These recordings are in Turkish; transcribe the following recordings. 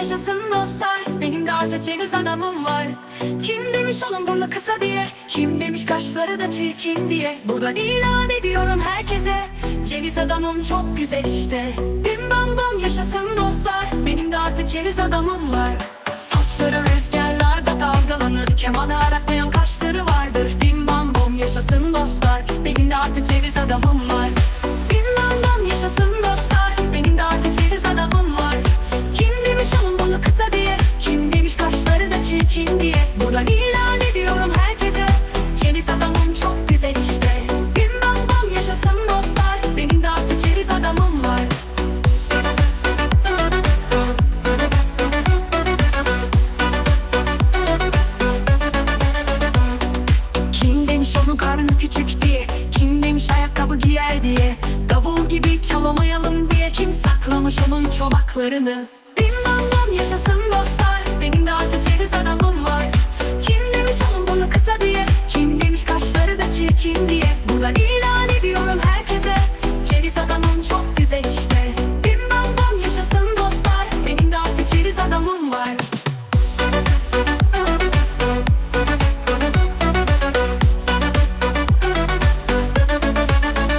yaşasın dostlar. Benim de artık ceviz adamım var. Kim demiş onun burnu kısa diye? Kim demiş kaşları da çirkin diye? Buradan ilan ediyorum herkese. Ceviz adamım çok güzel işte. Bim bam bam yaşasın dostlar. Benim de artık ceviz adamım var. Saçları rüzgarlarda dalgalanır. Kemanı aratmayan kaşları vardır. Bim bam bom yaşasın dostlar. Benim de artık ceviz adamım var Buradan ediyorum herkese. Ceviz adamım çok güzel işte. Bim bam bam yaşasın dostlar. Benim de artık ceviz adamım var. Kim demiş onun karnı küçük diye? Kim demiş ayakkabı giyer diye? Davul gibi çalamayalım diye Kim saklamış onun çomaklarını Bim bam bam yaşasın dostlar. Benim de artık ceviz adamım çirkin diye Buradan ilan ediyorum herkese. Ceviz adamım çok güzel işte. Bim bam bam yaşasın dostlar. Benim de artık ceviz adamım var.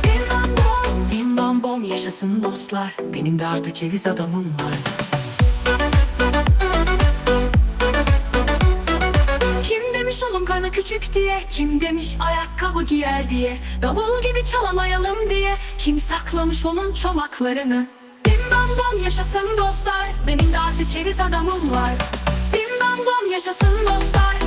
Bim bom, bim bam bom yaşasın dostlar. Benim de artık ceviz adamım var karnı küçük diye Kim demiş ayakkabı giyer diye? Davul gibi çalamayalım diye Kim saklamış onun çomaklarını? Bim bam bom yaşasın dostlar Benim de artık ceviz adamım var. Bim bam bom yaşasın dostlar